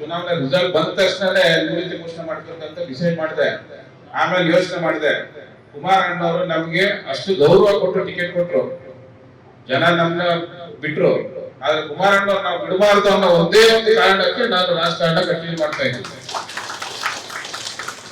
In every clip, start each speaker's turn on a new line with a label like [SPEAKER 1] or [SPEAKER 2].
[SPEAKER 1] ಚುನಾವಣೆ ರಿಸಲ್ಟ್ ಬಂದ ತಕ್ಷಣನೇ ನಿವೃತ್ತಿ ಘೋಷಣೆ ಮಾಡ್ಬೇಕಂತ ಡಿಸೈಡ್ ಮಾಡಿದೆ. ಆಮೇಲೆ ಯೋಚನೆ ಮಾಡಿದೆ. ಕುಮಾರಣ್ಣವರು ನಮ್ಗೆ ಅಷ್ಟು ಗೌರವ ಕೊಟ್ಟು ಟಿಕೆಟ್ ಕೊಟ್ರು. ಜನ ನಮ್ನ ಬಿಟ್ರು. ಆದ್ರೆ ಕುಮಾರಣ್ಣವ್ರು ನಾವು ಬಿಡಬಾರ್ದು ಅನ್ನೋ ಒಂದೇ ಒಂದು ಕಾರಣಕ್ಕೆ ನಾನು ರಾಜಕಾರಣ ಕಂಟಿನ್ಯೂ ಮಾಡ್ತಾ ಇದ್ದೀನಿ ಇನ್ನೇ ನಾನು ಎಂ ಎಲ್ ಆಗ್ತೀನಿ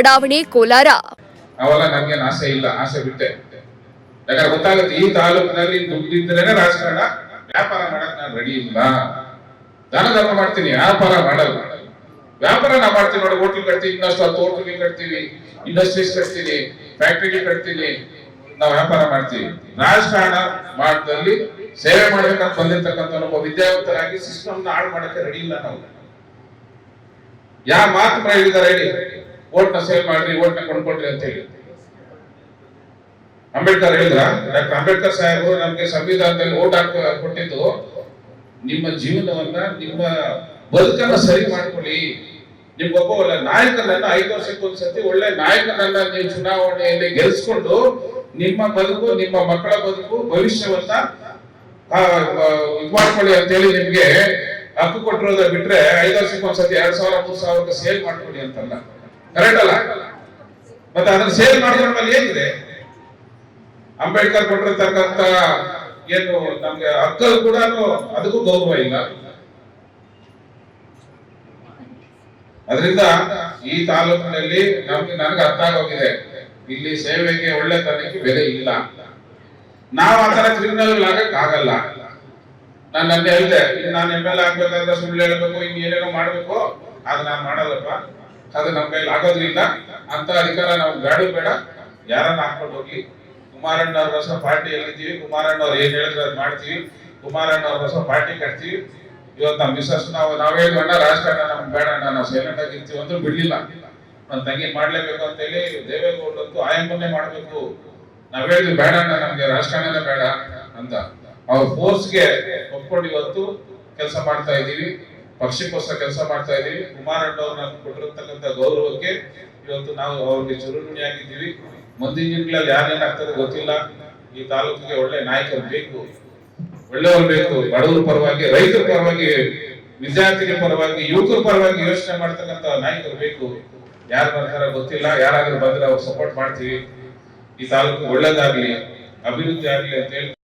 [SPEAKER 2] ಬಡಾವಣೆ ಕೋಲಾರ.
[SPEAKER 1] ಆಸೆ ಇಲ್ಲ, ಆಸೆ ಬಿಟ್ಟೆ. ಯಾಕಂದ್ರೆ ಗೊತ್ತಾಗುತ್ತೆ, ಈ ತಾಲೂಕಿನಲ್ಲಿ ದುಡ್ಡಿದ್ರೇನೆ ರಾಜಕಾರಣ. ವ್ಯಾಪಾರ ಮಾಡಕ್ ನಾನು ರೆಡಿ ಇಲ್ಲ. ದಾನ ಧರ್ಮ ಮಾಡ್ತೀನಿ, ವ್ಯಾಪಾರ ಮಾಡಲ್ಲ. ವ್ಯಾಪಾರ ನಾ ಮಾಡ್ತೀನಿ ನೋಡಿ ಹೋಟ್ಲ್ ಕಟ್ತೀವಿ, ಇನ್ನಷ್ಟು ಹತ್ತು ಹೋಟ್ಲಿಗೆ ಕಟ್ತೀವಿ ಇಂಡಸ್ಟ್ರೀಸ್ ಕಟ್ತೀನಿ ಫ್ಯಾಕ್ಟ್ರಿಗೆ ಕಟ್ತೀನಿ ನಾವು ವ್ಯಾಪಾರ ಮಾಡ್ತೀವಿ. ರಾಜಕಾರಣ ಮಾಡದಲ್ಲಿ ಸೇವೆ ಮಾಡ್ಬೇಕಂತ ಬಂದಿರ್ತಕ್ಕಂಥ ಒಬ್ಬ ವಿದ್ಯಾವಂತರಾಗಿ ಸಿಸ್ಟಮ್ ಹಾಳು ಮಾಡಕ್ಕೆ ರೆಡಿ ಇಲ್ಲ ನಾವು. ಯಾವ ಮಾತು ಹೇಳಿದ್ದಾರೆ ಹೇಳಿ. ಓಟ್ನ ಸೇಲ್ ಮಾಡ್ರಿ ಓಟ್ನ ಕೊಂಡ್ಕೊಳ್ರಿ ಅಂತ ಹೇಳಿ. ಅಂಬೇಡ್ಕರ್ ಹೇಳಿದ್ರ? ಡಾಕ್ಟರ್ ಅಂಬೇಡ್ಕರ್ ಸಾಹೇಬರು ನಮ್ಗೆ ಸಂವಿಧಾನದಲ್ಲಿ ಓಟ್ ಹಾಕ ಕೊಟ್ಟಿದ್ದು ನಿಮ್ಮ ಜೀವನವನ್ನ ನಿಮ್ಮ ಬದುಕನ್ನ ಸರಿ ಮಾಡ್ಕೊಳ್ಳಿ. ನಿಮ್ಗೊಬ್ಬ ಒಳ್ಳೆ ನಾಯಕನನ್ನ ಐದು ವರ್ಷಕ್ಕೆ ಒಂದ್ಸತಿ ಒಳ್ಳೆ ನಾಯಕನನ್ನ ನೀವು ಚುನಾವಣೆಯಲ್ಲಿ ಗೆಲ್ಸ್ಕೊಂಡು ನಿಮ್ಮ ಬದುಕು ನಿಮ್ಮ ಮಕ್ಕಳ ಬದುಕು ಭವಿಷ್ಯವನ್ನ ಆ, ಮಾಡ್ಕೊಳ್ಳಿ ಅಂತ ಹೇಳಿ ನಿಮ್ಗೆ ಹಕ್ಕು ಕೊಟ್ಟಿರೋದ ಬಿಟ್ರೆ ಐದು ವರ್ಷಕ್ಕೆ ಒಂದ್ಸತಿ ಎರಡ್ ಸಾವಿರ ಮೂರ್ ಸಾವಿರಕ್ಕೆ ಸೇಲ್ ಮಾಡ್ಕೊಳ್ಳಿ ಅಂತಲ್ಲ. ಕರೆಕ್ಟ್ ಅಲ್ಲ ಮತ್ತೆ ಅದನ್ನ ಸೇಲ್ ಮಾಡ್ಕೊಂಡ್ಮೇಲೆ ಏನಿದೆ? ಅಂಬೇಡ್ಕರ್ ಕೊಟ್ಟಿರ್ತಕ್ಕಂತ ಏನು ನಮ್ಗೆ ಹಕ್ಕಲ್ ಕೂಡ ಅದಕ್ಕೂ ಗೌರವ ಇಲ್ಲ. ಅದರಿಂದ ಈ ತಾಲೂಕಿನಲ್ಲಿ ನಮ್ಗೆ ನನಗೆ ಅರ್ಥ ಆಗೋಗಿದೆ. ಇಲ್ಲಿ ಸೇವೆಗೆ ಒಳ್ಳೆ ಒಳ್ಳೆತನಕ್ಕೆ ಬೆಲೆ ಇಲ್ಲ. ನಾವು ಆತರ ಕ್ರಿಮಿನಲ್ ಆಗಕ್ ಆಗಲ್ಲ. ನಾನು ನನ್ನ ಹೇಳ್ದೆ ನಾನು ಎಂ ಎಲ್ ಸುಳ್ಳು ಹೇಳ್ಬೇಕು ಇನ್ ಏನೇನೋ ಮಾಡ್ಬೇಕು. ಅದು ನಾನು ಮಾಡಲ್ಲಪ್ಪ. ಅದು ನಮ್ಮ ಕೈಲಿ ಆಗೋದ್ರಿಂದ ಅಂತ ಅಧಿಕಾರ ನಾವು ಗಾಡಿ ಬೇಡ. ಯಾರನ್ನ ಹಾಕೊಂಡು ಹೋಗ್ಲಿ ಕುಮಾರಣ್ಣ ಅವ್ರ ಹೊಸ ಪಾರ್ಟಿ ಎಲ್ಲಿದ್ದೀವಿ ಕುಮಾರಣ್ಣ ಅವ್ರು ಏನ್ ಹೇಳಿದ್ರೆ ಅದ್ ಮಾಡ್ತೀವಿ, ಕುಮಾರಣ್ಣ ಅವ್ರ ಹೊಸ ಪಾರ್ಟಿ ಕಟ್ತೀವಿ. ಇವತ್ತು ನಮ್ಮ ಮಿಸಸ್ ನಾವು ನಾವೇ ಅಣ್ಣ ರಾಜಕಾರಣ ನಮ್ಗೆ ಬೇಡ ನಾವು ಸೈಲೆಂಟ್ ಆಗಿರ್ತೀವಿ ಅಂದ್ರೆ ಬಿಡ್ಲಿಲ್ಲ. ನನ್ನ ತಂಗಿ ಮಾಡ್ಲೇಬೇಕು ಅಂತ ಹೇಳಿ ದೇವೇಗೌಡರಂತೂ ಆಯಂಬನ್ನೇ ಮಾಡ್ಬೇಕು. ನಾವ್ ಹೇಳಿದ್ವಿ, ಬೇಡ ಅಣ್ಣ, ನಮ್ಗೆ ರಾಜಕಾರಣನೇ ಬೇಡ ಅಂತ. ಅವ್ರ ಫೋರ್ಸ್ಗೆ ಒಪ್ಕೊಂಡು ಇವತ್ತು ಕೆಲಸ ಮಾಡ್ತಾ ಇದೀವಿ ಪಕ್ಷಕ್ಕೋಸ್ಕರ ಕೆಲಸ ಮಾಡ್ತಾ ಇದೀವಿ. ಕುಮಾರಣ್ಣ ಅವ್ರು ನಮ್ಗೆ ಕೊಟ್ಟಿರ್ತಕ್ಕಂಥ ಗೌರವಕ್ಕೆ ಇವತ್ತು ನಾವು ಅವ್ರಿಗೆ ಚಿರುಣಿಯಾಗಿದ್ದೀವಿ ಮುಂದಿನ ದಿನಗಳಲ್ಲಿ ಯಾರೇನಾಗ್ತದೆ ಗೊತ್ತಿಲ್ಲ. ಈ ತಾಲೂಕಿಗೆ ಒಳ್ಳೆ ನಾಯಕರು ಬೇಕು. ಒಳ್ಳೆಯವರು ಬೇಕು. ಬಡವರ ಪರವಾಗಿ, ರೈತರ ಪರವಾಗಿ, ವಿದ್ಯಾರ್ಥಿಗಳ ಪರವಾಗಿ, ಯುವಕರ ಪರವಾಗಿ ಯೋಚನೆ ಮಾಡ್ತಕ್ಕಂಥ ನಾಯಕರು ಬೇಕು. ಯಾರು ಬರ್ತಾರ ಗೊತ್ತಿಲ್ಲ. ಯಾರಾದ್ರೂ ಬಂದ್ರೆ ಅವ್ರು ಸಪೋರ್ಟ್ ಮಾಡ್ತೀವಿ. ಈ ತಾಲೂಕು ಒಳ್ಳೇದಾಗ್ಲಿ, ಅಭಿವೃದ್ಧಿ ಆಗ್ಲಿ ಅಂತ ಹೇಳಿ